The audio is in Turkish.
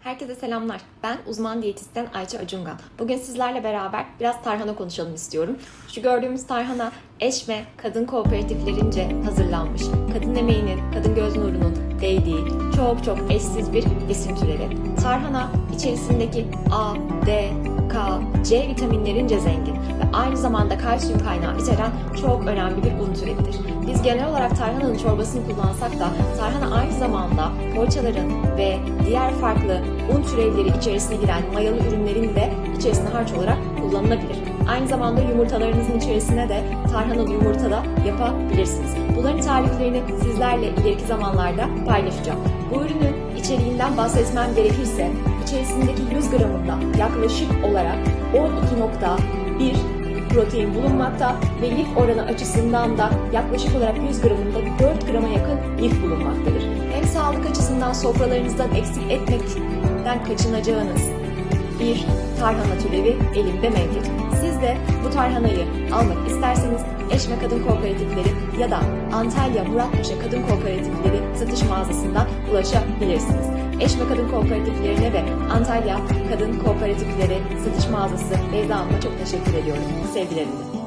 Herkese selamlar. Ben uzman diyetisyen Ayça Acungan. Bugün sizlerle beraber biraz tarhana konuşalım istiyorum. Şu gördüğümüz tarhana Eşme Kadın Kooperatiflerince hazırlanmış. Kadın emeğinin, kadın göz nurunun değdiği çok çok eşsiz bir besin türevi. Tarhana içerisindeki A, D, C vitaminlerince zengin ve aynı zamanda kalsiyum kaynağı içeren çok önemli bir un türevidir. Biz genel olarak tarhananın çorbasını kullansak da tarhana aynı zamanda poğaçaların ve diğer farklı un türevleri içerisine giren mayalı ürünlerin de içerisine harç olarak kullanılabilir. Aynı zamanda yumurtalarınızın içerisine de tarhanalı yumurta da yapabilirsiniz. Bunların tariflerini sizlerle ileriki zamanlarda paylaşacağım. Bu ürünün içeriğinden bahsetmem gerekirse içerisindeki 100 gramında yaklaşık olarak 12.1 protein bulunmakta ve lif oranı açısından da yaklaşık olarak 100 gramında 4 grama yakın lif bulunmaktadır. Hem sağlık açısından sofralarınızdan eksik etmekten kaçınacağınız bir tarhana türevi elimde mevcut. Siz de bu tarhanayı almak isterseniz Eşme Kadın Kooperatifleri ya da Antalya Muratpaşa Kadın Kooperatifleri satış mağazasından ulaşabilirsiniz. Eşme Kadın Kooperatiflerine ve Antalya Kadın Kooperatifleri satış mağazası Beyza Hanım'a çok teşekkür ediyorum. Sevgilerimle.